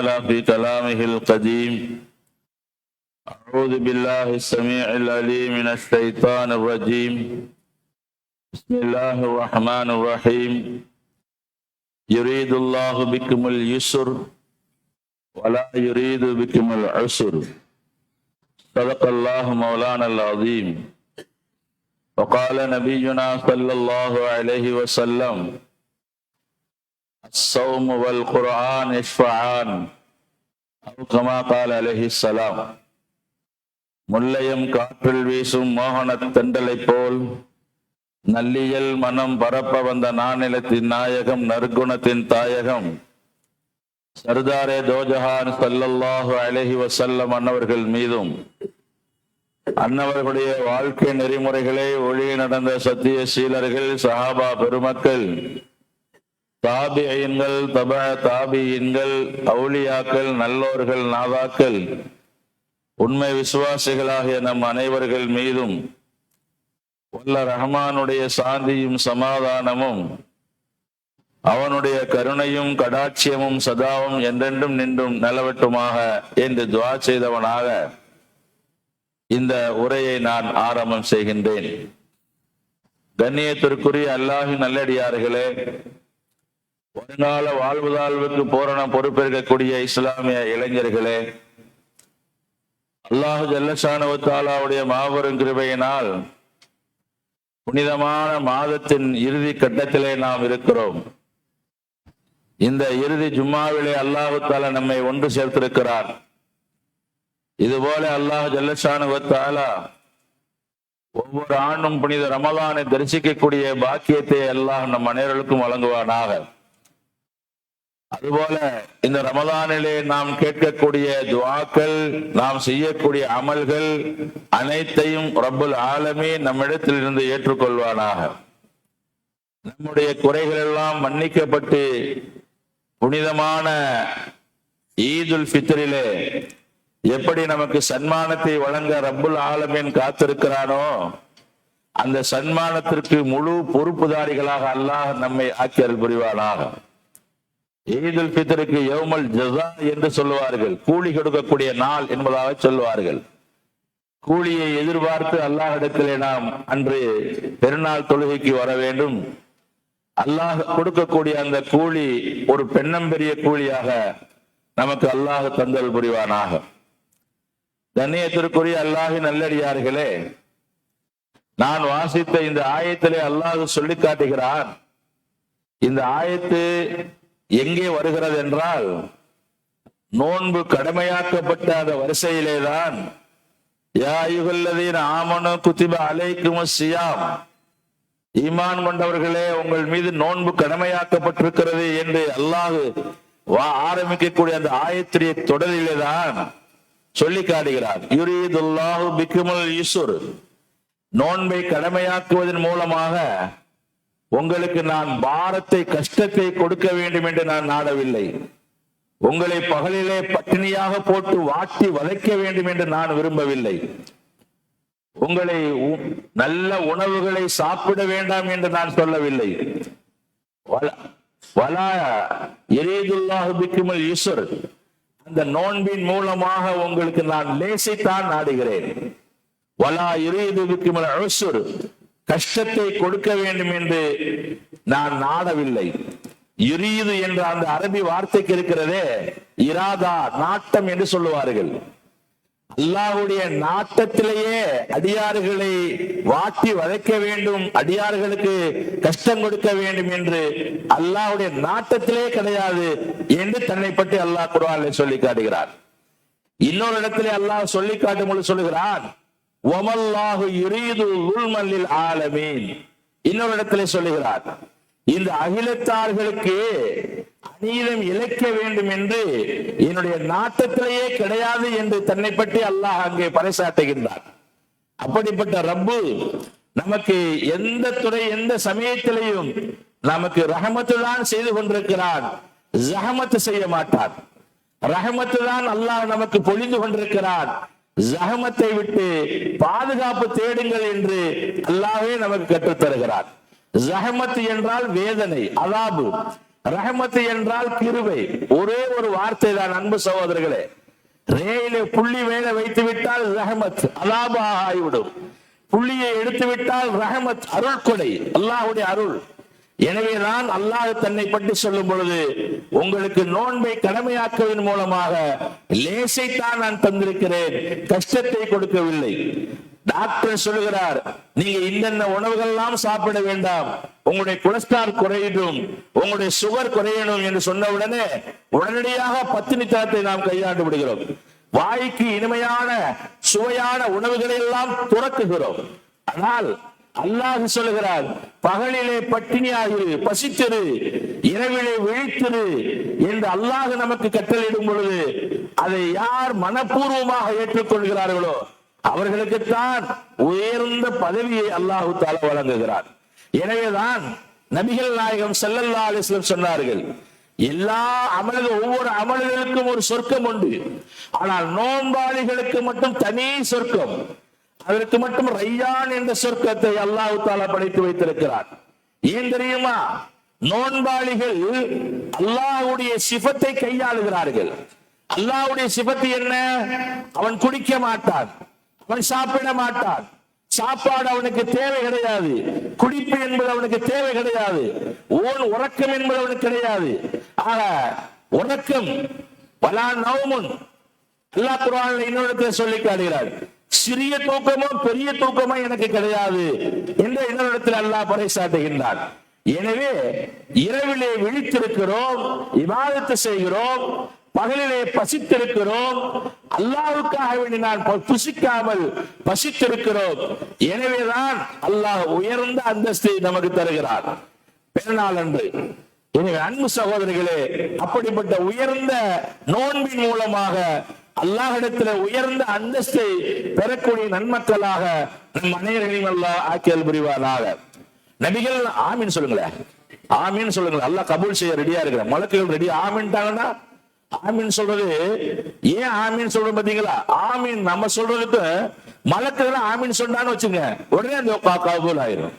تعالى في كلامه القديم. أعوذ بالله السميع العليم من الشيطان الرجيم. بسم الله الرحمن الرحيم. يريد الله بكم اليسر ولا يريد بكم العسر. صدق الله مولانا العظيم. وقال نبينا صلى الله عليه وسلم الصوم والقرآن يشفعان أو كما قال عليه السلام முல்லையும் காற்றில் வீசும் மோகனத் தெண்டலைப் போல் நல்லியல் மனம் பரப்ப வந்த நானிலத்தின் நாயகம் நற்குணத்தின் தாயகம் சர்தாரே தோஜஹான் ஸல்லல்லாஹு அலைஹி வஸல்லம் அன்னவர்கள் மீதும் அன்னவர்களுடைய வாழ்க்கை நெறிமுறைகளை ஒளி நடந்த சத்திய சீலர்கள் சஹாபா பெருமக்கள் தாபியன்கள் தப தாபியின்கள் அவுளியாக்கள் நல்லோர்கள் நாதாக்கள் உண்மை விசுவாசிகளாகிய நம் அனைவர்கள் மீதும் வல்ல ரஹமானுடைய சாந்தியும் சமாதானமும் அவனுடைய கருணையும் கடாட்சியமும் சதாவும் என்றென்றும் நின்றும் நிலவட்டுமாக என்று துவா செய்தவனாக இந்த உரையை நான் ஆரம்பம் செய்கின்றேன். கண்ணியத்திற்குரிய அல்லாஹின் நல்லடியார்களே வருங்கால வாழ்வுதாழ்வுக்கு பூரண பொறுப்பேற்கக்கூடிய இஸ்லாமிய இளைஞர்களே அல்லாஹு ஜல்லஷானுவத்தாலாவுடைய மாபெரும் கிருபையினால் புனிதமான மாதத்தின் இறுதி கட்டத்திலே நாம் இருக்கிறோம். இந்த இறுதி ஜும்மாவிலே அல்லாஹு தாலா நம்மை ஒன்று சேர்த்திருக்கிறார். இதுபோல அல்லாஹ் ஜல்லஷானுவத்தாலா ஒவ்வொரு ஆண்டும் புனித ரமலானை தரிசிக்கக்கூடிய பாக்கியத்தை அல்லாஹ் நம் அனைவருக்கும் வழங்குவானாக. அதுபோல இந்த ரமதானிலே நாம் கேட்கக்கூடிய துவாக்கள் நாம் செய்யக்கூடிய அமல்கள் அனைத்தையும் ரப்புல் ஆலமே நம்மிடத்தில் இருந்து ஏற்றுக்கொள்வானாக. நம்முடைய குறைகள் எல்லாம் மன்னிக்கப்பட்டு புனிதமான ஈதுல் ஃபித்ரிலே எப்படி நமக்கு சன்மானத்தை வழங்க ரப்புல் ஆலமீன் காத்திருக்கிறானோ அந்த சன்மானத்திற்கு முழு பொறுப்புதாரிகளாக அல்லாஹ் நம்மை ஆக்கியல் புரிவானாக. ஈதுல் பித்தருக்கு யௌமல் ஜசா என்று சொல்லுவார்கள். கூலி கொடுக்கக்கூடிய நாள் என்பதாக சொல்லுவார்கள். கூலியை எதிர்பார்த்து அல்லாஹிடத்திலே நாம் அன்று பெருநாள் தொழுகைக்கு வர வேண்டும். அல்லாஹ் கொடுக்கக்கூடிய அந்த கூலி ஒரு பெண்ணம்பெரிய கூலியாக நமக்கு அல்லாஹ் தந்தல் புரிவானாக. கண்ணியத்திற்குரிய அல்லாஹி நல்லடியார்களே நான் வாசித்த இந்த ஆயத்திலே அல்லாஹ் சொல்லி காட்டுகிறான் இந்த ஆயத்து எங்கே வருகிறது என்றால் நோன்பு கடமையாக்கப்பட்ட அந்த வரிசையிலேதான் யாயுகல்லதீன் ஆமனு குத்திப அலைக்கும் சியாம் ஈமான் கொண்டவர்களே உங்கள் மீது நோன்பு கடமையாக்கப்பட்டிருக்கிறது என்று அல்லாஹு வா ஆரம்பிக்கக்கூடிய அந்த ஆயத்திரிய தொடரிலே தான் சொல்லி காட்டுகிறார். யுரீதுல்லாஹு பிக்குமுல் ஈஸ்வர் நோன்பை கடமையாக்குவதன் மூலமாக உங்களுக்கு நான் பாரத்தை கஷ்டத்தை கொடுக்க வேண்டும் என்று நான் நாடவில்லை. உங்களை பகலிலே பட்டினியாக போட்டு வாட்டி வதைக்க வேண்டும் என்று நான் விரும்பவில்லை. உங்களை உ- நல்ல உணவுகளை சாப்பிட வேண்டாம் என்று நான் சொல்லவில்லை. வல- வலா எரீதுல்லாஹு பிக்குமல் ஈஸ்வர் அந்த நோன்பின் மூலமாக உங்களுக்கு நான் லேசைத்தான் நாடுகிறேன். வலா எரீது பிக்குமல் அசுர் கஷ்டத்தை கொடுக்க வேண்டும் என்று நான் நாடவில்லை. யுரீது என்ற அந்த அரபி வார்த்தைக்கு இருக்கிறதே இராதா நாட்டம் என்று சொல்லுவார்கள். அல்லாஹுடைய நாட்டத்திலேயே அடியார்களை வாட்டி வளைக்க வேண்டும் அடியார்களுக்கு கஷ்டம் கொடுக்க வேண்டும் என்று அல்லாஹுடைய நாட்டத்திலே கிடையாது என்று தன்னை பற்றி அல்லாஹ் குர்ஆனிலே சொல்லி காட்டுகிறார். இன்னொரு இடத்திலே அல்லாஹ் சொல்லி காட்டும் பொழுது சொல்லுகிறான் ஒமல்லாஹு யுரீது உல்மல்லில் ஆலமீன் இன்னொரு இடத்திலே சொல்லுகிறார் இந்த அகிலத்தார்களுக்கு அநீதம் இழைக்க வேண்டும் என்று என்னுடைய நாட்டத்திலேயே கிடையாது என்று தன்னை பற்றி அல்லாஹ் அங்கே பறைசாட்டுகின்றார் அப்படிப்பட்ட ரப்பு நமக்கு எந்த துறை எந்த சமயத்திலையும் நமக்கு ரஹமத்து தான் செய்து கொண்டிருக்கிறான். ஜஹமத்து செய்ய மாட்டான். ரஹமத்து தான் அல்லாஹ் நமக்கு பொழிந்து கொண்டிருக்கிறான். ஜகமத்தை விட்டு பாதுகாப்பு தேடுங்கள் என்று அல்லாவே நமக்கு கற்றுத் தருகிறார் ஜஹமத் என்றால் வேதனை அலாபு ரஹமத்து என்றால் கிருவை ஒரே ஒரு வார்த்தை தான் அன்பு சகோதரர்களே. ரேயிலே புள்ளி மேல வைத்து விட்டால் ரஹமத் அலாபாக ஆகிவிடும். புள்ளியை எடுத்து விட்டால் ரஹமத் அருள் கொடை அல்லாஹுடைய அருள். எனவேதான் அல்லாஹ் தன்னை பற்றி சொல்லும் பொழுது உங்களுக்கு நோன்பை கடமையாக்குவதன் மூலமாக லேசைத்தான் நான் தந்திருக்கிறேன் கஷ்டத்தை கொடுக்கவில்லை. டாக்டர் சொல்லுகிறார் நீங்க இன்னென்ன உணவுகள் எல்லாம் சாப்பிட வேண்டாம் உங்களுடைய கொலஸ்ட்ரால் குறையணும் உங்களுடைய சுகர் குறையணும் என்று சொன்ன உடனே உடனடியாக பத்தினித்தனத்தை நாம் கையாண்டு விடுகிறோம். வாய்க்கு இனிமையான சுவையான உணவுகளை எல்லாம் துறக்குகிறோம். ஆனால் அல்லாஹ் சொல்லுகிறார் பகலிலே பட்டினியாகிரு பசித்திரு இரவிலே விழித்திரு என்று அல்லாஹ் நமக்கு கட்டளையிடும் பொழுது அதை யார் மனப்பூர்வமாக ஏற்றுக்கொள்கிறார்களோ அவர்களுக்குத்தான் உயர்ந்த பதவியை அல்லாஹு தால வழங்குகிறார் எனவேதான் நபிகள் நாயகம் செல்லல்லா அலிஸ்லம் சொன்னார்கள் எல்லா அமல்கள் ஒவ்வொரு அமல்களுக்கும் ஒரு சொர்க்கம் உண்டு. ஆனால் நோன்பாளிகளுக்கு மட்டும் தனி சொர்க்கம். அதற்கு மட்டும் ரையான் என்ற சொர்க்கத்தை அல்லாஹு தாலா படைத்து வைத்திருக்கிறார். ஏன் தெரியுமா? நோன்பாளிகள் அல்லாஹுடைய சிபத்தை கையாளுகிறார்கள். அல்லாஹுடைய சிபத்து என்ன? அவன் குடிக்க மாட்டான். அவன் சாப்பிட மாட்டான். சாப்பாடு அவனுக்கு தேவை கிடையாது. குடிப்பு என்பது அவனுக்கு தேவை கிடையாது. ஓன் உறக்கம் என்பது அவனுக்கு கிடையாது. ஆக உறக்கம் பலா நவமுன் எல்லா குரான் இன்னொரு சொல்லி காட்டுகிறார். சிறிய தூக்கமோ பெரிய தூக்கமோ எனக்கு கிடையாது என்று என்னிடத்தில் அல்லாஹ் பறைசாட்டுகின்றான் எனவே இரவிலே விழித்திருக்கிறோம் விவாதத்தை செய்கிறோம் பகலிலே பசித்திருக்கிறோம் அல்லாவுக்காக வேண்டி நான் ப- புசிக்காமல் பசித்திருக்கிறோம். எனவேதான் அல்லாஹ் உயர்ந்த அந்தஸ்தை நமக்கு தருகிறார். பிறநாள் அன்று. எனவே அன்பு சகோதரிகளே அப்படிப்பட்ட உயர்ந்த நோன்பின் மூலமாக அல்லாஹிடத்துல உயர்ந்த அந்தஸ்தை பெறக்கூடிய நன்மக்களாக நம் அனைவர்களையும் அல்லாஹ் ஆக்கியல் புரிவாராக நபிகள் ஆமீன் சொல்லுங்களேன் ஆமின்னு சொல்லுங்க அல்லாஹ் கபூல் செய்ய ரெடியா இருக்கிற மலக்குகள் ரெடி ஆமின்ட்டாங்கன்னா ஆமின் சொல்றது ஏன் ஆமின் சொல்றோம் பாத்தீங்களா ஆமீன் நம்ம சொல்றதுக்கு மலக்குகள் ஆமீன் சொன்னான்னு வச்சுங்க. உடனே அந்த கபூல் ஆயிரும்.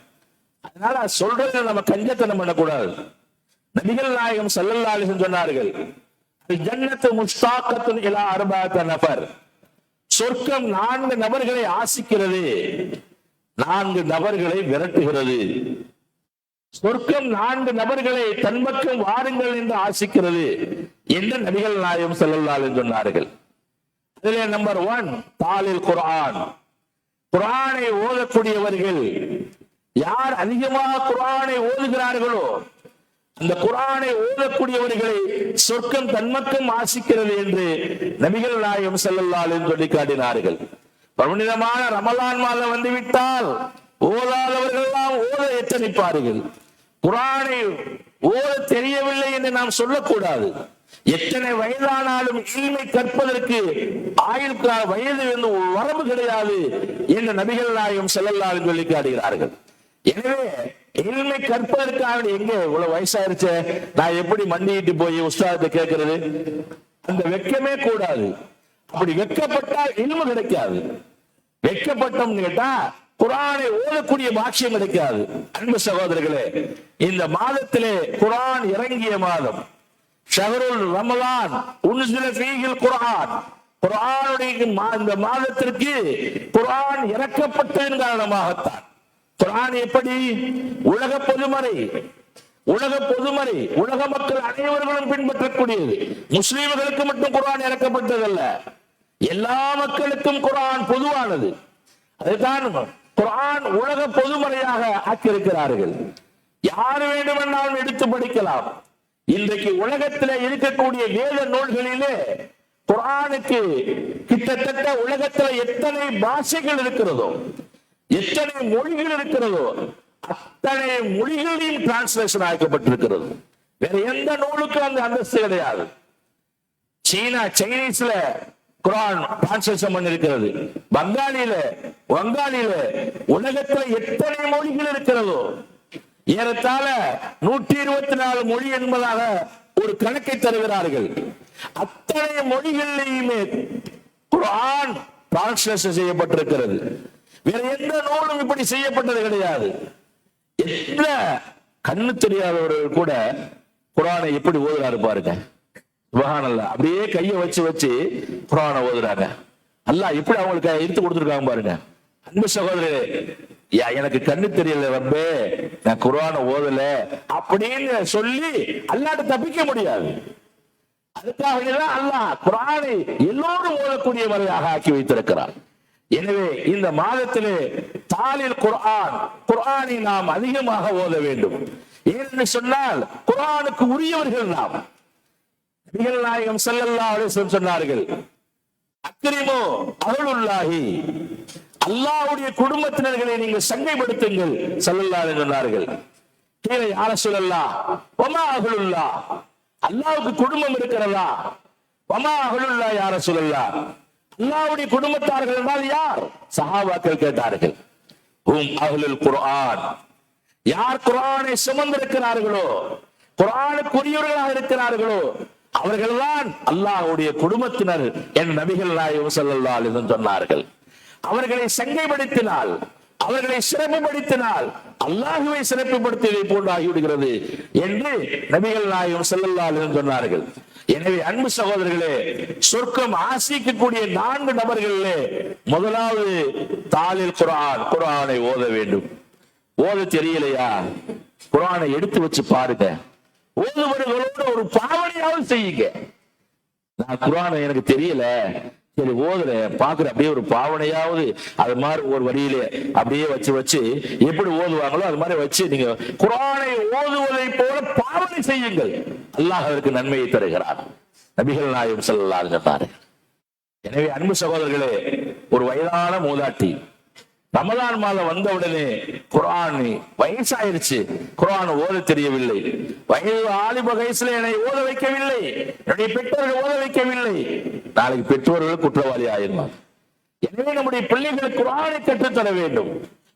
அதனால சொல்றது நம்ம கஞ்சத்தனம் பண்ணக்கூடாது. நபிகள் நாயகம் செல்லல்லாலிசன் சொன்னார்கள் ஜன்னத்து முஸ்தாக்கத்துன் இலா அர்பாத்த நபர் சொர்க்கம் நான்கு நபர்களை ஆசிக்கிறது. நான்கு நபர்களை விரட்டுகிறது. சொர்க்கம் நான்கு நபர்களை தன் பக்கம் வாருங்கள் என்று ஆசிக்கிறது. என்று நபிகள் நாயம் ஸல்லல்லாஹு அலைஹி சொன்னார்கள். அதிலே நம்பர் ஒன் தாலில் குரான் குரானை ஓதக்கூடியவர்கள் யார் அதிகமாக குரானை ஓதுகிறார்களோ இந்த குரானை ஓதக்கூடியவர்களை சொர்க்கம் தன்மக்கம் ஆசிக்கிறது என்று நபிகள் நாயகம் ஸல்லல்லாஹு சொல்லி காட்டினார்கள் பருவநிதமான ரமலான் மாதம் வந்துவிட்டால் ஓதாதவர்கள் எல்லாம் ஓத எத்தனிப்பார்கள்? குரானை ஓத தெரியவில்லை என்று நாம் சொல்லக்கூடாது. எத்தனை வயதானாலும் இனிமை கற்பதற்கு ஆயுள் வயது என்று வரம்பு கிடையாது என்று நபிகள் நாயகம் செல்லல்லாலும் சொல்லி காட்டுகிறார்கள் எனவே இல்மை கற்பதற்காக எங்க இவ்வளவு வயசாயிருச்சே? நான் எப்படி மண்டிட்டு போய் உஸ்தாதத்தை கேட்கறது? அந்த வெக்கமே கூடாது. அப்படி வெக்கப்பட்டா இல்மு கிடைக்காது. வெட்கப்பட்டோம்னு கேட்டா குரானை ஓதக்கூடிய பாக்கியம் கிடைக்காது. அன்பு சகோதரர்களே இந்த மாதத்திலே குரான் இறங்கிய மாதம் ஷஹருல் ரமலான் உன்சில ஃபீஹில் குர்ஆன். மா- இந்த மாதத்திற்கு குரான் இறக்கப்பட்டதன் காரணமாகத்தான். குரான் எப்படி? உலக பொதுமறை. உலக பொதுமறை. உலக மக்கள் அனைவர்களும் பின்பற்றக்கூடியது. முஸ்லீம்களுக்கு மட்டும் குரான் இறக்கப்பட்டதல்ல. எல்லா மக்களுக்கும் குரான் பொதுவானது. அதுதான் குரான் உலக பொதுமறையாக ஆக்கியிருக்கிறார்கள். யார் வேண்டுமென்றாலும் எடுத்து படிக்கலாம். இன்றைக்கு உலகத்தில் இருக்கக்கூடிய வேத நூல்களிலே குரானுக்கு கிட்டத்தட்ட உலகத்துல எத்தனை பாஷைகள் இருக்கிறதோ எத்தனை மொழிகள் இருக்கிறதோ அத்தனை மொழிகளையும் டிரான்ஸ்லேஷன் ஆக்கப்பட்டிருக்கிறது. வேற எந்த நூலுக்கும் அந்த அந்தஸ்து கிடையாது. சீனா சைனீஸ்ல குரான் டிரான்ஸ்லேஷன் பண்ணிருக்கிறது பங்காளியில வங்காளியில உலகத்துல எத்தனை மொழிகள் இருக்கிறதோ ஏறத்தாழ நூற்றி இருபத்தி நாலு மொழி என்பதாக ஒரு கணக்கை தருகிறார்கள். அத்தனை மொழிகளிலுமே குரான் டிரான்ஸ்லேஷன் செய்யப்பட்டிருக்கிறது. வேற எந்த நூலும் இப்படி செய்யப்பட்டது கிடையாது. எந்த கண்ணு தெரியாதவர்கள் கூட குரானை எப்படி ஓதுறாரு பாருங்க. சுபஹானல்லாஹ். அப்படியே கையை வச்சு வச்சு குரானை ஓதுறாங்க. அல்லாஹ் எப்படி அவங்களுக்கு எடுத்து கொடுத்துருக்காங்க பாருங்க. அன்பு சகோதரரே யா எனக்கு கண்ணு தெரியல ரப்பே. நான் குரானை ஓதல அப்படின்னு சொல்லி அல்லாட்ட தப்பிக்க முடியாது. அதுக்காகதான் அல்லாஹ் குரானை எல்லோரும் ஓதக்கூடிய முறையாக ஆக்கி வைத்திருக்கிறார். எனவே இந்த மாதத்திலே தாலில் குர்ஆன் குர்ஆனை நாம் அதிகமாக ஓத வேண்டும். ஏன்னு சொன்னால் குர்ஆனுக்கு உரியவர்கள் நாம். நபிகள் நாயகம் செல்லல்லா அலிஸ்லம் சொன்னார்கள் அக்கிரிமோ அருளுல்லாஹி. அல்லாவுடைய குடும்பத்தினர்களை நீங்கள் சங்கைப்படுத்துங்கள் செல்லல்லா சொன்னார்கள். கீழே யார சொல்லல்லா ஒமா அகலுல்லா அல்லாவுக்கு குடும்பம் இருக்கிறதா? ஒமா அகலுல்லா யார சொல்லல்லா அல்லாவுடைய குடும்பத்தார்கள் என்றால் யார்? சஹாபாக்கள் கேட்டார்கள். ஹும் அஹ்லுல் குர்ஆன். யார் குரானை சுமந்திருக்கிறார்களோ குரானுக்குரியவர்களாக இருக்கிறார்களோ அவர்கள்தான் அல்லாஹ்வுடைய குடும்பத்தினர் என் நபிகள் நாயகம் ஸல்லல்லாஹு சொன்னார்கள். அவர்களை சங்கைப்படுத்தினால் அவர்களை சிறப்புப்படுத்தினால் அல்லாஹுவை சிறப்புப்படுத்தியதை போன்று ஆகிவிடுகிறது என்று நபிகள் நாயகம் ஸல்லல்லாஹு சொன்னார்கள். எனவே அன்பு சகோதரர்களே சொர்க்கம் ஆசிக்கக்கூடிய நான்கு நபர்களிலே முதலாவது தாளில் குரான் குரானை ஓத வேண்டும். ஓத தெரியலையா? குரானை எடுத்து வச்சு பாருங்க. ஓதுவர்களோடு ஒரு பாவனையாவது செய்யுங்க. நான் குரானை எனக்கு தெரியல. சரி ஓதுற பாக்குற அப்படியே ஒரு பாவனையாவது அது மாதிரி ஒரு வரியிலே அப்படியே வச்சு வச்சு எப்படி ஓதுவாங்களோ அது மாதிரி வச்சு நீங்க குரானை ஓதுவதை போல பாவனை செய்யுங்கள். அல்லாஹ் அதற்கு நன்மையை தருகிறார். நபிகள் நாயகம் ஸல்லல்லாஹு அலைஹி எனவே அன்பு சகோதரர்களே ஒரு வயதான மூதாட்டி ரமதான் மாதம் வந்தவுடனே குரான் வயசாயிருச்சு. குரான் ஓத தெரியவில்லை. வயது ஆலிப வயசுல என்னை ஓத வைக்கவில்லை. என்னுடைய பெற்றோர்கள் ஓத வைக்கவில்லை. நாளைக்கு பெற்றோர்கள் குற்றவாளி ஆயிருவாங்க எனவே நம்முடைய பிள்ளைகள் குரானை கற்றுத்தர வேண்டும்.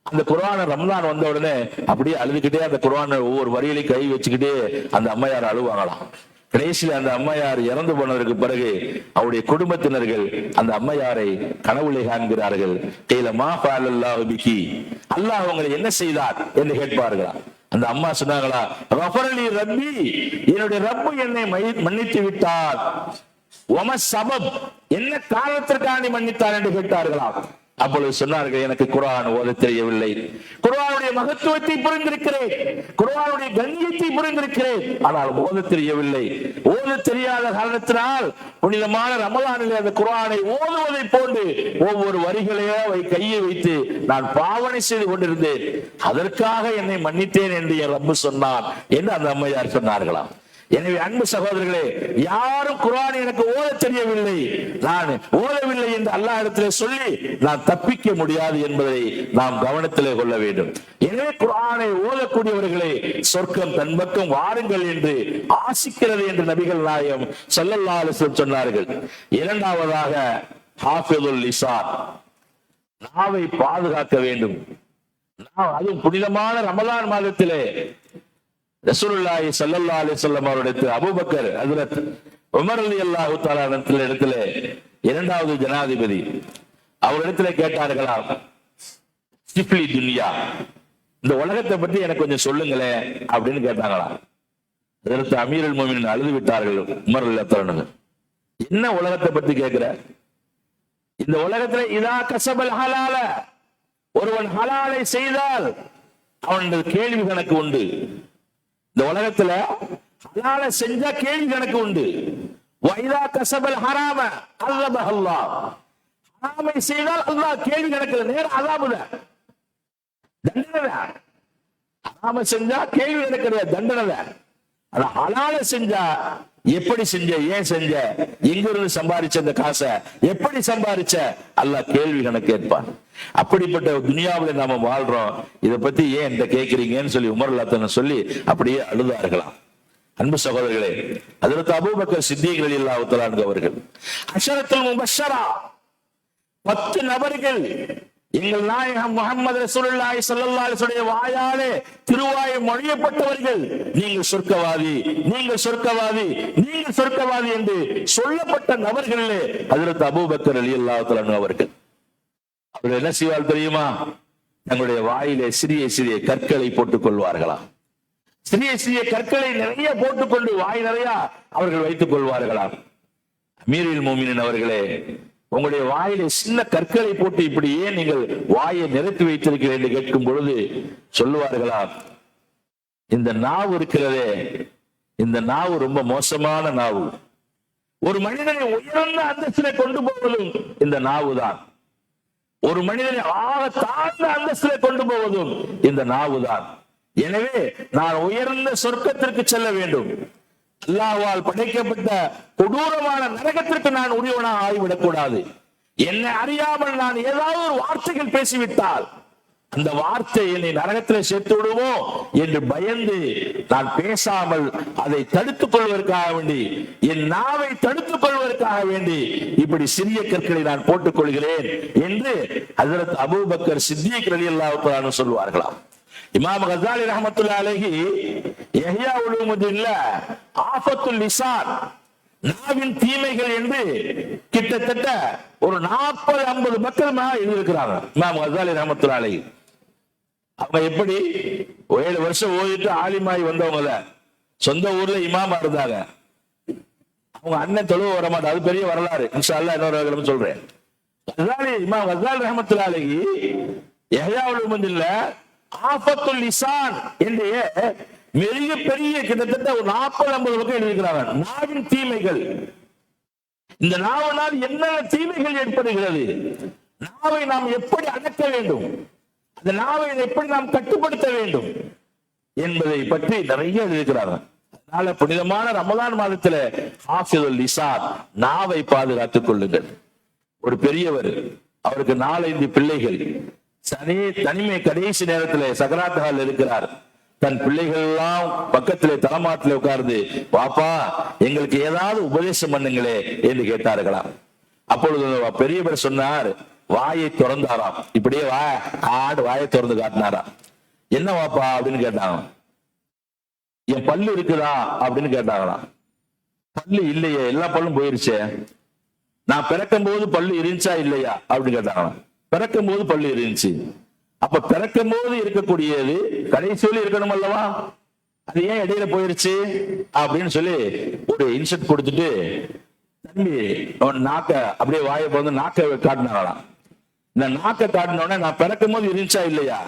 அந்த குரானை ரம்லான் வந்த உடனே அப்படியே அழுதுகிட்டே அந்த குரானை ஒவ்வொரு வரியிலையும் கை வச்சுக்கிட்டே அந்த அம்மையார் அழுவாங்களாம். கடைசியில் அந்த அம்மையார் இறந்து போனதற்கு பிறகு அவருடைய குடும்பத்தினர்கள் அந்த அம்மையாரை கனவுளை காண்கிறார்கள். கையில மா பாலல்லாஹு அல்லாஹ் உங்களை என்ன செய்தார் என்று கேட்பார்களா அந்த அம்மா சொன்னாங்களா ரஃபரலி ரப்பி. என்னுடைய ரப்பு என்னை மன்னித்து விட்டார். ஒம சபப். என்ன காரணத்திற்காக மன்னித்தார் என்று கேட்டார்களாம். அப்பொழுது சொன்னார்கள் எனக்கு குரான் ஓத தெரியவில்லை. குரானுடைய மகத்துவத்தை புரிந்திருக்கிறேன். குரானுடைய கண்ணியத்தை புரிந்திருக்கிறேன். ஆனால் ஓத தெரியவில்லை. ஓத தெரியாத காரணத்தினால் புனிதமான ரமலானிலே அந்த குரானை ஓதுவதை போன்று ஒவ்வொரு வரிகளையோ அவை கையை வைத்து நான் பாவனை செய்து கொண்டிருந்தேன். அதற்காக என்னை மன்னித்தேன் என்று என் ரப்பு சொன்னான் என்று அந்த அம்மையார் சொன்னார்களாம். எனவே அன்பு சகோதரர்களே யாரும் குரான் எனக்கு ஓத தெரியவில்லை. நான் ஓதவில்லை என்று அல்லாஹ் இடத்திலே சொல்லி நான் தப்பிக்க முடியாது என்பதை நாம் கவனத்திலே கொள்ள வேண்டும். எனவே குரானை ஓதக்கூடியவர்களே சொர்க்கம் தன் பக்கம் வாருங்கள் என்று ஆசிக்கிறது என்று நபிகள் நாயம் ஸல்லல்லாஹு அலைஹி சொன்னார்கள். இரண்டாவதாக ஹாஃபிதுல் லிசான் நாவை பாதுகாக்க வேண்டும். அதுவும் புனிதமான ரமலான் மாதத்திலே ரசூலுல்லாஹி சல்லல்லா அலி சொல்லம் அவருடைய அபூபக்கர் ஹஜ்ரத் உமர் ரலியல்லாஹு தஆலா இடத்துல இரண்டாவது ஜனாதிபதி. அவரிடத்துல கேட்டார்களாம் சிப்லி துன்யா இந்த உலகத்தை பற்றி எனக்கு கொஞ்சம் சொல்லுங்களேன் அப்படின்னு கேட்டாங்களா அதற்கு அமீரல் மோமின் அழுது விட்டார்கள் உமர் ரலியல்லாஹு என்ன உலகத்தை பத்தி கேட்கிற? இந்த உலகத்துல இதா கசபல் ஹலால ஒருவன் ஹலாலை செய்தால் அவனது கேள்வி கணக்கு உண்டு. இந்த உலகத்துல ஹலால செஞ்சா கேள்வி கணக்கு உண்டு. வைதா கசபல் ஹராம அல்லப அல்லா ஹராமை செய்தால் அல்லாஹ் கேள்வி கணக்குல நேர அதாபுத தண்டனை ஹராம செஞ்சா கேள்வி கணக்கு தண்டனை ஆனா ஹலால செஞ்சா எப்படி செஞ்ச ஏன் செஞ்ச? எங்கிருந்து சம்பாதிச்ச அந்த காசை? எப்படி சம்பாதிச்ச அல்லாஹ் கேள்வி கணக்கு கேட்பான். அப்படிப்பட்ட துனியாவில் நாம வாழ்றோம். இதை பத்தி ஏன் இந்த கேட்கிறீங்கன்னு சொல்லி உமர் சொல்லி அப்படியே அழுதார்களாம். அன்பு சகோதரர்களே அதற்கு அபூபக்கர் சித்திகள் இல்லாவுத்தலான் அவர்கள் அஷரத்துல் பத்து நபர்கள் எங்கள் நாயகம் முகமது ரசூலுல்லாஹி ஸல்லல்லாஹு அலைஹி வாயாலே திருவாய் மொழியப்பட்டவர்கள் நீங்கள் சொர்க்கவாதி நீங்கள் சொர்க்கவாதி நீங்கள் சொர்க்கவாதி என்று சொல்லப்பட்ட நபர்களிலே ஹஜ்ரத் அபூபக்கர் ரலியல்லாஹு தஆலா அவர்கள். அவர் என்ன செய்வார் தெரியுமா? தங்களுடைய வாயிலே சிறிய சிறிய கற்களை போட்டுக் கொள்வார்களாம். சிறிய சிறிய கற்களை நிறைய போட்டுக்கொண்டு வாய் நிறைய அவர்கள் வைத்துக் கொள்வார்களாம். மீரில் மோமினின் அவர்களே உங்களுடைய வாயில சின்ன கற்களை போட்டு இப்படி ஏன் நீங்கள் வாயை நிறுத்தி வைத்திருக்கிறேன் என்று கேட்கும் பொழுது சொல்லுவார்களா இந்த நாவு இருக்கிறதே இந்த நாவு ரொம்ப மோசமான நாவு. ஒரு மனிதனை உயர்ந்த அந்தஸ்தில கொண்டு போவதும் இந்த நாவு தான் ஒரு மனிதனை ஆக தாழ்ந்த அந்தஸ்தில கொண்டு போவதும் இந்த நாவு தான் எனவே நான் உயர்ந்த சொர்க்கத்திற்கு செல்ல வேண்டும். அல்லாஹால் படைக்கப்பட்ட கொடூரமான நரகத்திற்கு நான் உரியவனாக ஆகிவிடக் கூடாது என்னை அறியாமல் நான் ஏதாவது ஒரு வார்த்தைகள் பேசிவிட்டால் அந்த வார்த்தை என்னை நரகத்தில் சேர்த்து விடுவோம் என்று பயந்து நான் பேசாமல் அதை தடுத்துக் கொள்வதற்காக வேண்டி என் நாவை தடுத்துக் கொள்வதற்காக வேண்டி இப்படி சிறிய கற்களை நான் போட்டுக் கொள்கிறேன் என்று ஹஜரத் அபூபக்கர் சித்திக் ரலியல்லாஹு சொல்வார்களாம். இமாம் கசாலி ரஹமத்துல்லா அழகி எஹ்யா உழுவது இல்ல. ஆபத்துல் லிசான். நாவின் தீமைகள் என்று கிட்டத்தட்ட ஒரு நாற்பது ஐம்பது மக்கள் மேல எழுதியிருக்கிறாங்க. மேம் கசாலி ரஹமத்துல்லா அவங்க எப்படி? ஏழு வருஷம் ஓதிட்டு ஆலிமாய் வந்தவங்கள சொந்த ஊர்ல இமாமா இருந்தாங்க. அவங்க அண்ணன் தொழுவ வர மாட்டாங்க அது பெரிய வரலாறு. இன்ஷா அல்லா இன்னொரு சொல்றேன். கசாலி இமாம் கசாலி ரஹமத்துல்லா எஹ்யா உழுவது இல்ல. ஆபத்துல் லிசான் என்று மிக பெரிய கிட்டத்தட்ட ஒரு நாற்பது ஐம்பது பக்கம் எழுதியிருக்கிறாங்க நாவின் தீமைகள். இந்த நாவனால் என்னென்ன தீமைகள் ஏற்படுகிறது? நாவை நாம் எப்படி அடக்க வேண்டும்? அந்த நாவை எப்படி நாம் கட்டுப்படுத்த வேண்டும்? என்பதை பற்றி நிறைய எழுதியிருக்கிறார்கள். அதனால புனிதமான ரமலான் மாதத்துல ஹாஃபிதுல் லிசான் நாவை பாதுகாத்துக் கொள்ளுங்கள். ஒரு பெரியவர் அவருக்கு நாலஞ்சு பிள்ளைகள். சனி தனிமை கடைசி நேரத்துல சகராத் ஹால் இருக்கிறார். தன் பிள்ளைகள் எல்லாம் பக்கத்திலே தலமாட்டிலே உட்கார்ந்து பாப்பா எங்களுக்கு ஏதாவது உபதேசம் பண்ணுங்களே என்று கேட்டார்களாம். அப்பொழுது பெரியவர் சொன்னார் வாயை திறந்தாராம். இப்படியே வா ஆடு வாயை திறந்து காட்டினாராம். என்ன வாப்பா அப்படின்னு கேட்டாங்க என் பல்லு இருக்குதா? அப்படின்னு கேட்டாங்களாம். பல்லு இல்லையே எல்லா பல்லும் போயிருச்சே. நான் பிறக்கும் போது பல்லு இருந்துச்சா இல்லையா? அப்படின்னு கேட்டாங்களாம். பிறக்கும் போது பல்லு இருந்துச்சு. அப்ப பிறக்கும் போது இருக்கக்கூடியது கடைசியில் இருக்கணும் அல்லவா? அது ஏன் இடையில போயிருச்சு? அப்படின்னு சொல்லி ஒரு இன்செட் கொடுத்துட்டு தம்பி அவன் நாக்க அப்படியே வாயை வந்து நாக்க காட்டினாராம். இந்த நாக்க காட்டினோடனே நான் பிறக்கும் போது இருந்துச்சா இல்லையா?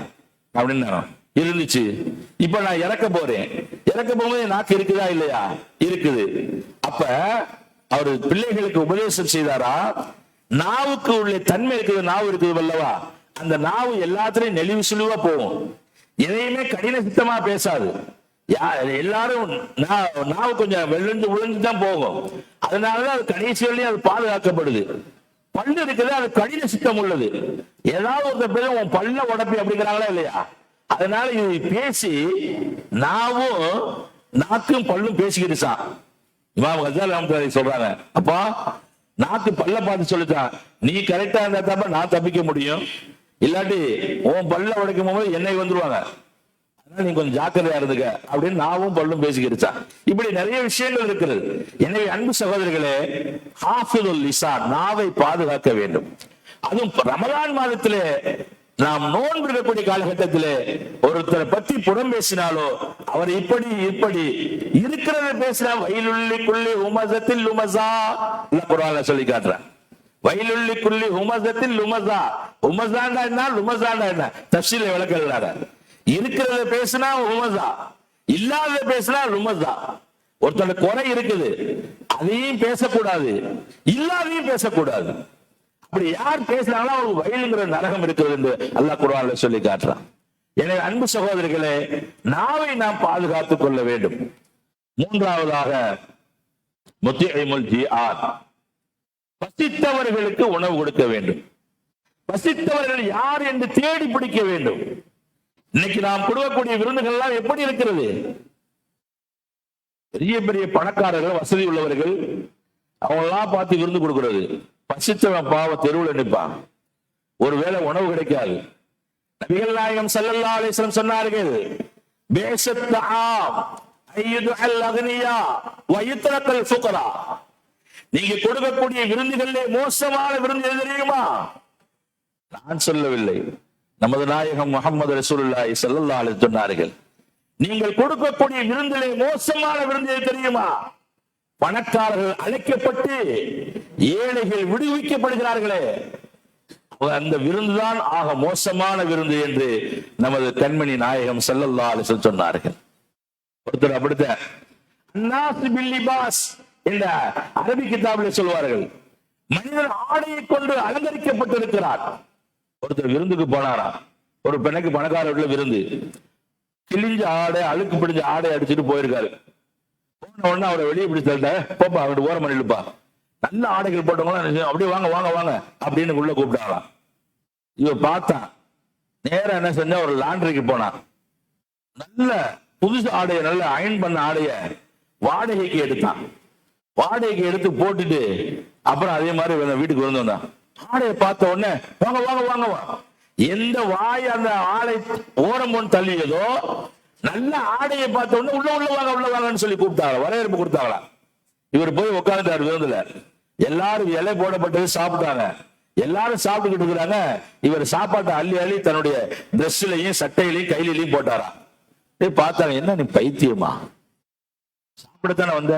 அப்படின்னு இருந்துச்சு. இப்ப நான் இறக்க போறேன். இறக்க போகும்போது நாக்கு இருக்குதா இல்லையா? இருக்குது. அப்ப அவர் பிள்ளைகளுக்கு உபதேசம் செய்தாரா? நாவுக்கு உள்ள தன்மை இருக்குது நாவு இருக்குது அல்லவா? அந்த நாவு எல்லாத்துலயும் நெளிவு சுழிவா போகும். எதையுமே கடின சித்தமா பேசாது. எல்லாரும் நாவு கொஞ்சம் வெள்ளந்து விழுந்து தான் போகும். அதனாலதான் அது கடைசி வரையும் அது பாதுகாக்கப்படுது. பல்லு இருக்குது அது கடின சித்தம் உள்ளது. ஏதாவது ஒருத்த பேர் உன் பல்ல உடப்பி அப்படிங்கிறாங்களா இல்லையா? அதனால இது பேசி நாவும் நாக்கும் பல்லும் பேசிக்கிடுச்சான் இமாம் கசால் ரஹ்மத்துல்லாஹி சொல்றாங்க அப்பா நாக்கு பல்ல பார்த்து சொல்லிட்டான் நீ கரெக்டா இருந்தா தப்ப நான் தப்பிக்க முடியும். இல்லாட்டி உன் பல்ல உடைக்கும் போது என்னை வந்துருவாங்க. அதனால நீ கொஞ்சம் ஜாக்கிரதையா இருந்துக்க அப்படின்னு நாவும் பல்லும் பேசிக்கிருச்சா இப்படி நிறைய விஷயங்கள் இருக்கிறது. எனவே அன்பு சகோதரர்களே ஹாஃபிதுல் லிசான் நாவை பாதுகாக்க வேண்டும். அதுவும் ரமலான் மாதத்திலே நாம் நோன்பு இருக்கக்கூடிய காலகட்டத்திலே ஒருத்தரை பத்தி புறம் பேசினாலோ அவர் இப்படி இப்படி இருக்கிறத பேசினா வயலுள்ளி குள்ளி உமசத்தில் உமசா குரால சொல்லி காட்டுறேன். வயலுள்ளி குள்ளி உமசத்தில் லுமசா உமசாண்டா என்ன? லுமசாண்டா என்ன? தப்சில விளக்கிறாங்க இருக்கிறத பேசினா உமசா. இல்லாத பேசினா லுமசா ஒருத்தோட குறை இருக்குது. அதையும் பேசக்கூடாது. இல்லாதையும் பேசக்கூடாது. அப்படி யார் பேசினாலும் அவங்க வயலுங்கிற நரகம் இருக்கிறது என்று அல்லாஹ் குர்ஆன்ல சொல்லி காட்டுறான். எனவே அன்பு சகோதரிகளே நாவை நாம் பாதுகாத்துக் கொள்ள வேண்டும். மூன்றாவதாக முத்தியமுல் ஜி ஆர் பசித்தவர்களுக்கு உணவு கொடுக்க வேண்டும். பசித்தவர்கள் யார் என்று தேடி பிடிக்க வேண்டும். இன்னைக்கு நாம் கொடுக்கக்கூடிய விருந்துகள் எல்லாம் எப்படி இருக்கிறது? பெரிய பெரிய பணக்காரர்கள் வசதி உள்ளவர்கள் அவங்களெல்லாம் பார்த்து விருந்து கொடுக்கிறது. பசித்தவன் பாவ தெருவில் நிற்பான். ஒருவேளை உணவு கிடைக்காது. நபிகள் நாயகம் சல்லல்லா அலிஸ்லம் சொன்னார்கள் பேசத்தாம் ஐயுது அல் அக்னியா வயுத்ரக்கல் சுக்கரா நீங்க கொடுக்கக்கூடிய விருந்துகளிலே மோசமான விருந்து எது தெரியுமா? நான் சொல்லவில்லை. நமது நாயகம் முகமது ரசூலுல்லாஹி ஸல்லல்லாஹு அலைஹி சொன்னார்கள். நீங்கள் கொடுக்கக்கூடிய விருந்திலே மோசமான விருந்து எது தெரியுமா? பணக்காரர்கள் அழைக்கப்பட்டு ஏழைகள் விடுவிக்கப்படுகிறார்களே. அந்த விருந்துதான் ஆக மோசமான விருந்து என்று நமது கண்மணி நாயகம் செல்லல்லா சொன்னார்கள். ஒருத்தர் அப்படித்தான் இந்த அரபி கிதாபில் சொல்வார்கள் மனிதன் ஆடையை கொண்டு அலங்கரிக்கப்பட்டிருக்கிறார். ஒருத்தர் விருந்துக்கு போனாரா? ஒரு பெண்ணுக்கு பணக்கார வீட்டுல விருந்து. கிழிஞ்ச ஆடை அழுக்கு பிடிஞ்ச ஆடை அடிச்சுட்டு போயிருக்காரு. போன உடனே அவரை வெளியே பிடிச்சு தள்ளிட்ட போப்பா அவரு ஓரம் பண்ணிடுப்பா. நல்ல ஆடைகள் போட்டவங்களாம் அப்படியே வாங்க வாங்க வாங்க அப்படின்னு உள்ள கூப்பிட்டாங்களாம் இவன் பார்த்தான் நேரம் என்ன செஞ்சா ஒரு லாண்டரிக்கு போனான் நல்ல புதுசு ஆடைய நல்ல அயன் பண்ண ஆடைய வாடகைக்கு எடுத்தான். வாடகைக்கு எடுத்து போட்டுட்டு அப்புறம் அதே மாதிரி வீட்டுக்கு வந்து வந்தான். ஆடையை பார்த்த உடனே வாங்க வாங்க வாங்க. எந்த வாய் அந்த ஆடை ஓரம் கொண்டு தள்ளியதோ நல்ல ஆடையை பார்த்த உடனே உள்ள உள்ள வாங்க உள்ள வாங்கன்னு சொல்லி கூப்பிட்டாங்க. வரவேற்பு கொடுத்தாங்களா? இவர் போய் உட்கார்ந்துட்டாரு விருந்துல. எல்லாரும் இலை போடப்பட்டது சாப்பிட்டாங்க. எல்லாரும் சாப்பிட்டுக்கிட்டு இருக்கிறாங்க. இவர் சாப்பாட்டை அள்ளி அள்ளி தன்னுடைய ட்ரெஸ்லையும் சட்டையிலையும் கையிலையும் போட்டாரா. பார்த்தாங்க என்ன நீ பைத்தியமா? சாப்பிடத்தானே வந்த?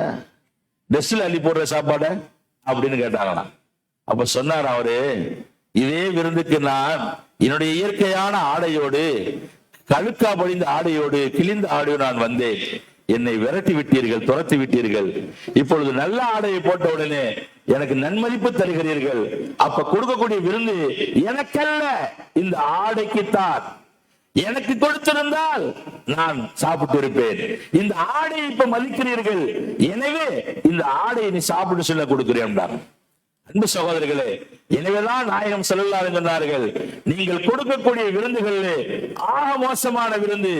டெஸ்ட்ல அள்ளி போடுற சாப்பாட? அப்படின்னு கேட்டாங்களாம் அப்ப சொன்னார் அவரு இதே விருந்துக்கு நான் என்னுடைய இயற்கையான ஆடையோடு கழுக்கா பொழிந்த ஆடையோடு கிழிந்த ஆடையோடு நான் வந்தேன். என்னை விரட்டி விட்டீர்கள் துரத்தி விட்டீர்கள். இப்பொழுது நல்ல ஆடையை போட்ட உடனே எனக்கு நன்மதிப்பு தருகிறீர்கள். அப்ப கொடுக்கக்கூடிய விருந்து எனக்கல்ல. இந்த ஆடைக்குத்தான். எனக்கு கொடுத்திருந்தால் நான் சாப்பிட்டு இருப்பேன் இந்த ஆடையை இப்ப மதிக்கிறீர்கள். எனவே இந்த ஆடையை நீ சாப்பிட்டு சொல்ல கொடுக்கிறேன் அன்பு சகோதரர்களே எனவேதான் நாயகம் செல்லலாம் சொன்னார்கள் நீங்கள் கொடுக்கக்கூடிய விருந்துகளிலே ஆக மோசமான விருந்து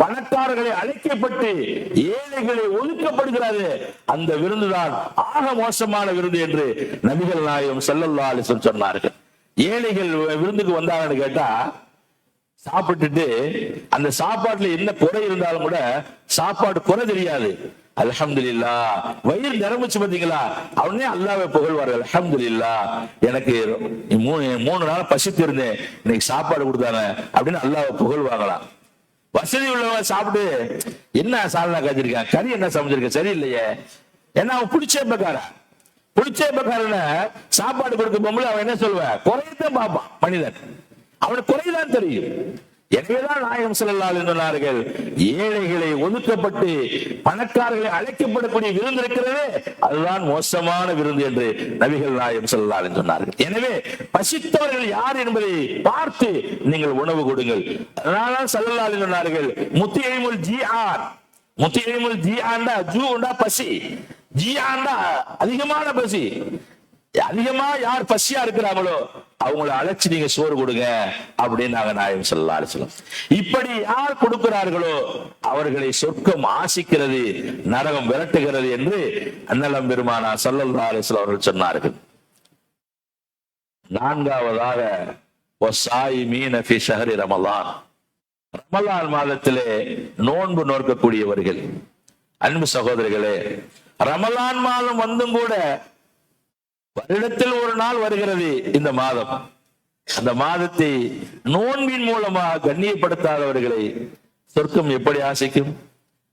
பணக்காரர்களை அழைக்கப்பட்டு ஏழைகளை ஒதுக்கப்படுகிறது. அந்த விருந்துதான் ஆக மோசமான விருந்து என்று நபிகள் நாயகம் செல்லல்லா சொன்னார்கள். ஏழைகள் விருந்துக்கு வந்தாங்கன்னு கேட்டா சாப்பிட்டுட்டு அந்த சாப்பாட்டுல என்ன குறை இருந்தாலும் கூட சாப்பாடு குறை தெரியாது. அல்ஹம்துலில்லா. வயிறு நிரம்பிச்சு பாத்தீங்களா அவனே அல்லாவை புகழ்வார்கள் அல்ஹம்துலில்லா. எனக்கு மூணு மூணு நாள் பசித்து இருந்தேன். இன்னைக்கு சாப்பாடு கொடுத்தாங்க அப்படின்னு அல்லாவை புகழ்வாங்களாம். வசதி உள்ளவங்க சாப்பிட்டு என்ன சாதனை காய்ச்சிருக்கேன்? கறி என்ன சமைச்சிருக்கேன் சரியில்லையே. ஏன்னா அவன் பிடிச்ச பக்காரன் பிடிச்ச பக்காரன சாப்பாடு கொடுக்கும் போகும்போது அவன் என்ன சொல்லுவேன் குறையத்தான் பார்ப்பான் மனிதன். அவனுக்கு குறைதான் தெரியும். எனவேதான் நாயகம் செல்லலால் என்றார்கள் ஏழைகளை ஒதுக்கப்பட்டு பணக்காரர்களை அழைக்கப்படக்கூடிய விருந்து இருக்கிறதே அதுதான் மோசமான விருந்து என்று நபிகள் நாயகம் செல்லலால் சொன்னார்கள். எனவே பசித்தவர்கள் யார் என்பதை பார்த்து நீங்கள் உணவு கொடுங்கள். அதனால செல்லலால் சொன்னார்கள் முத்தியமுல் ஜி ஆர் முத்தியமுல் ஜி ஆண்டா ஜூ உண்டா பசி. ஜி ஆண்டா அதிகமான பசி. அதிகமா யார் பசியா இருக்கிறாங்களோ அவங்கள அழைச்சி நீங்க சோறு கொடுங்க அப்படின்னு நாங்க நாயம் சொல்லலாம் சொல்லும் இப்படி யார் கொடுக்கிறார்களோ அவர்களை சொர்க்கம் ஆசிக்கிறது நரகம் விரட்டுகிறது என்று அன்னலம் பெருமானா சல்லல்லா அலிஸ்லாம் அவர்கள் சொன்னார்கள். நான்காவதாக ரமலான். ரமலான் மாதத்திலே நோன்பு நோக்கக்கூடியவர்கள் அன்பு சகோதரிகளே ரமலான் மாதம் வந்தும் கூட வருடத்தில் ஒரு நாள் வருகிறது இந்த மாதம். அந்த மாதத்தை நோன்பின் மூலமாக கண்ணியப்படுத்தாதவர்களை சொர்க்கம் எப்படி ஆசைக்கும்?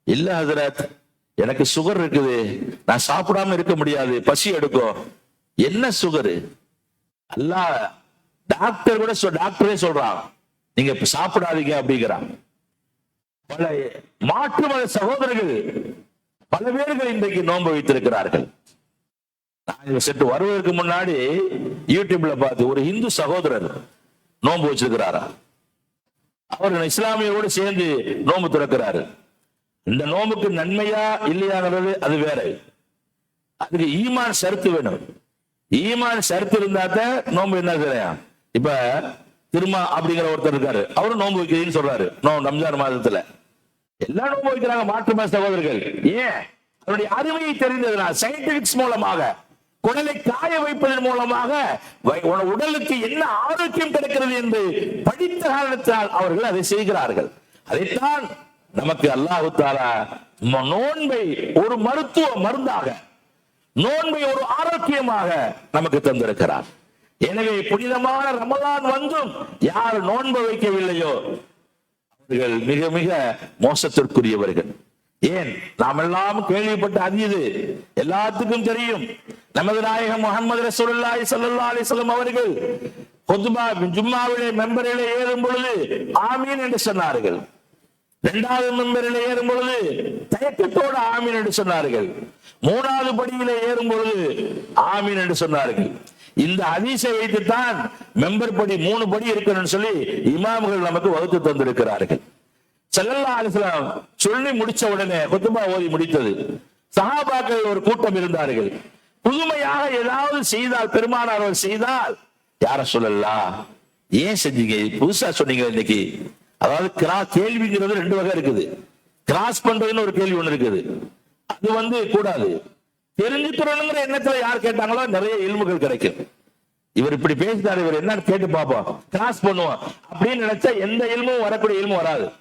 இல்ல ஹசரத் எனக்கு சுகர் இருக்குது. நான் சாப்பிடாம இருக்க முடியாது. பசி எடுக்கும் என்ன சுகரு? அல்லா டாக்டர் கூட டாக்டரே சொல்றான். நீங்க இப்ப சாப்பிடாதீங்க அப்படிங்கிறான். பல மாற்று மத சகோதரர்கள் பல பேர்கள் இன்றைக்கு நோன்பு வைத்திருக்கிறார்கள். நான் செட்டு வருவதற்கு முன்னாடி யூடியூப்ல பார்த்து ஒரு இந்து சகோதரர் நோன்பு வச்சிருக்கிறாரா? அவர் இஸ்லாமியோடு சேர்ந்து நோன்பு திறக்கிறாரு. இந்த நோம்புக்கு நன்மையா இல்லையாங்கிறது அது வேற. அதுக்கு ஈமான் சருத்து வேணும். ஈமான் சருத்து இருந்தா தான் நோன்பு என்ன கிடையாது இப்ப திருமா அப்படிங்கிற ஒருத்தர் இருக்காரு. அவரும் நோன்பு வைக்கிறீன்னு சொல்றாரு. நோ ரம்ஜான் மாதத்துல. எல்லா நோன்பு வைக்கிறாங்க மாற்று மாத சகோதரர்கள். ஏன்? அவருடைய அருமையை தெரிந்ததுனா சயின்டிபிக்ஸ் மூலமாக குடலை காய வைப்பதன் மூலமாக வை- உன உடலுக்கு என்ன ஆரோக்கியம் கிடைக்கிறது என்று படித்த காரணத்தால் அவர்கள் அதை செய்கிறார்கள். அதைத்தான் நமக்கு அல்லாஹு தாலா நோன்பை ஒரு மருத்துவ மருந்தாக நோன்பை ஒரு ஆரோக்கியமாக நமக்கு தந்திருக்கிறார். எனவே புனிதமான ரமலான் வந்தும் யார் நோன்பு வைக்கவில்லையோ அவர்கள் மிக மிக மோசத்திற்குரியவர்கள். ஏன்? நாம் எல்லாம் கேள்விப்பட்டு அதீது எல்லாத்துக்கும் தெரியும். நமது நாயகம் முகமது ரசூலுல்லாஹி ஸல்லல்லாஹு அலைஹி வஸல்லம் அவர்கள் குத்பா ஜும்மாவிலே மெம்பரிலே ஏறும் பொழுது ஆமீன் என்று சொன்னார்கள். இரண்டாவது மெம்பரில் ஏறும் பொழுது தயக்கத்தோடு ஆமீன் என்று சொன்னார்கள். மூணாவது படியிலே ஏறும் பொழுது ஆமீன் என்று சொன்னார்கள். இந்த அதிசை வைத்துத்தான் மெம்பர் படி மூணு படி இருக்கணும்னு சொல்லி இமாம்கள் நமக்கு வகுத்து தந்திருக்கிறார்கள். செல்லல்லா அலிஸ்லாம் சொல்லி முடிச்ச உடனே குத்துபா ஓதி முடித்தது. சஹாபாக்கள் ஒரு கூட்டம் இருந்தார்கள். புதுமையாக ஏதாவது செய்தால் பெருமானார் அவர் செய்தால் யார சொல்லலாம் ஏன் செஞ்சீங்க? புதுசா சொன்னீங்க இன்னைக்கு. அதாவது கிரா கேள்விங்கிறது ரெண்டு வகை இருக்குது. கிராஸ் பண்றதுன்னு ஒரு கேள்வி ஒண்ணு இருக்குது. அது வந்து கூடாது. தெரிஞ்சுக்கிறோங்கிற எண்ணத்துல யார் கேட்டாங்களோ நிறைய இல்முகள் கிடைக்கும். இவர் இப்படி பேசினார் இவர் என்னன்னு கேட்டு பார்ப்போம். கிராஸ் பண்ணுவோம். அப்படின்னு நினைச்சா எந்த இல்மும் வரக்கூடிய இல்மும் வராது.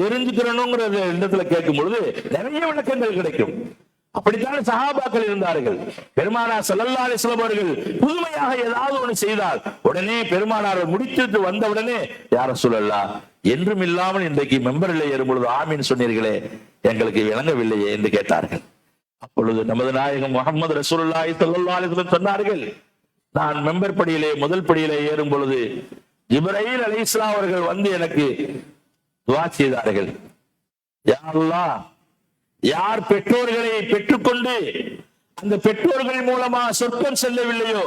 தெரிஞ்சுக்கிறணுங்கிற இடத்துல கேட்கும் பொழுது நிறைய விளக்கங்கள் கிடைக்கும். அப்படித்தான் சகாபாக்கள் இருந்தார்கள். பெருமானார் செல்லல்லா அலைஹி அவர்கள் புதுமையாக ஏதாவது ஒன்று செய்தால் உடனே பெருமானார் முடித்துட்டு வந்த உடனே யார சொல்லல்லா என்றும் இல்லாமல் இன்றைக்கு மெம்பரில் ஏறும் பொழுது ஆமீன் சொன்னீர்களே எங்களுக்கு விளங்கவில்லையே என்று கேட்டார்கள். அப்பொழுது நமது நாயகம் முகமது ரசூல்லாய் ஸல்லல்லாஹு அலிஸ்லம் சொன்னார்கள் நான் மெம்பர் படியிலே முதல் படியிலே ஏறும் பொழுது இப்ராஹிம் அலி இஸ்லாம் அவர்கள் வந்து எனக்கு துவா செய்தார்கள். யாருல்லா யார் பெற்றோர்களை பெற்றுக்கொண்டு அந்த பெற்றோர்கள் மூலமா சொற்பம் செல்லவில்லையோ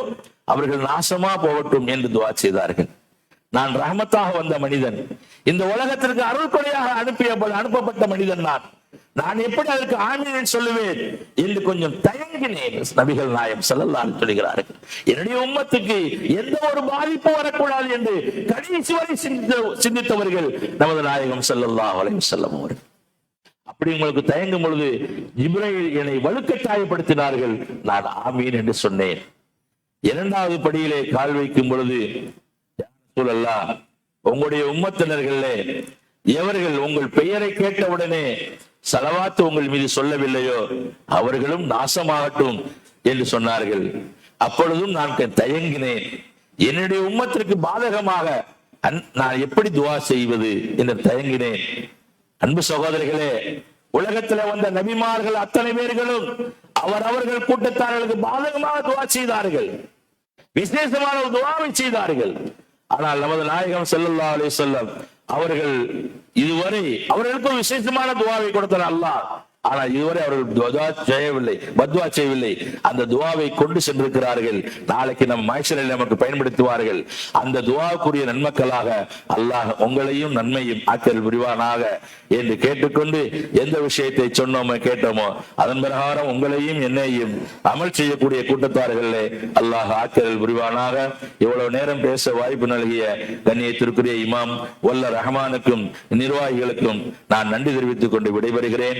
அவர்கள் நாசமா போகட்டும் என்று துவா செய்தார்கள். நான் ரஹமத்தாக வந்த மனிதன் இந்த உலகத்திற்கு அருள் கொடையாக அனுப்பிய அனுப்பப்பட்ட மனிதன் நான். நான் எப்படி அதற்கு ஆமீன் சொல்லுவேன் என்று கொஞ்சம் தயங்கினேன். நபிகள் நாயம் செல்லலாம் சொல்கிறார்கள். என்னுடைய உம்மத்துக்கு எந்த ஒரு பாதிப்பு வரக்கூடாது என்று கடைசி வரை சிந்தித்த சிந்தித்தவர்கள் நமது நாயகம் செல்லல்லா வலையும் செல்லம் அவர்கள். அப்படி உங்களுக்கு தயங்கும் பொழுது இப்ராஹிம் என்னை வலுக்கட்டாயப்படுத்தினார்கள். நான் ஆமீன் என்று சொன்னேன். இரண்டாவது படியிலே கால் வைக்கும் பொழுது சூழல்லா உங்களுடைய உம்மத்தினர்களே எவர்கள் உங்கள் பெயரை கேட்டவுடனே சலவாத்து உங்கள் மீது சொல்லவில்லையோ அவர்களும் நாசமாகட்டும் என்று சொன்னார்கள். அப்பொழுதும் நான் தயங்கினேன். என்னுடைய உம்மத்திற்கு பாதகமாக நான் எப்படி துவா செய்வது என்று தயங்கினேன். அன்பு சகோதரிகளே உலகத்துல வந்த நபிமார்கள் அத்தனை பேர்களும் அவர் அவர்கள் கூட்டத்தார்களுக்கு பாதகமாக துவா செய்தார்கள். விசேஷமான ஒரு துவாவை செய்தார்கள். ஆனால் நமது நாயகம் செல்லல்லா அலி செல்லம் அவர்கள் இதுவரை அவர்களுக்கு விசேஷமான துவாவை கொடுத்தார் அல்லாஹ். ஆனால் இதுவரை அவர்கள் துவா செய்யவில்லை பத்வா செய்யவில்லை. அந்த துவாவை கொண்டு சென்றிருக்கிறார்கள். நாளைக்கு நம் மாய்ச்சலில் நமக்கு பயன்படுத்துவார்கள். அந்த துவாவுக்குரிய நன்மக்களாக அல்லாஹ் உங்களையும் நன்மையும் ஆக்கல் புரிவானாக என்று கேட்டுக்கொண்டு எந்த விஷயத்தை சொன்னோமோ கேட்டோமோ அதன் பிரகாரம் உங்களையும் என்னையும் அமல் செய்யக்கூடிய கூட்டத்தார்களே அல்லாஹ் ஆக்கல் புரிவானாக. இவ்வளவு நேரம் பேச வாய்ப்பு நல்கிய கண்ணியத்திற்குரிய இமாம் வல்ல ரஹமானுக்கும் நிர்வாகிகளுக்கும் நான் நன்றி தெரிவித்துக் கொண்டு விடைபெறுகிறேன்.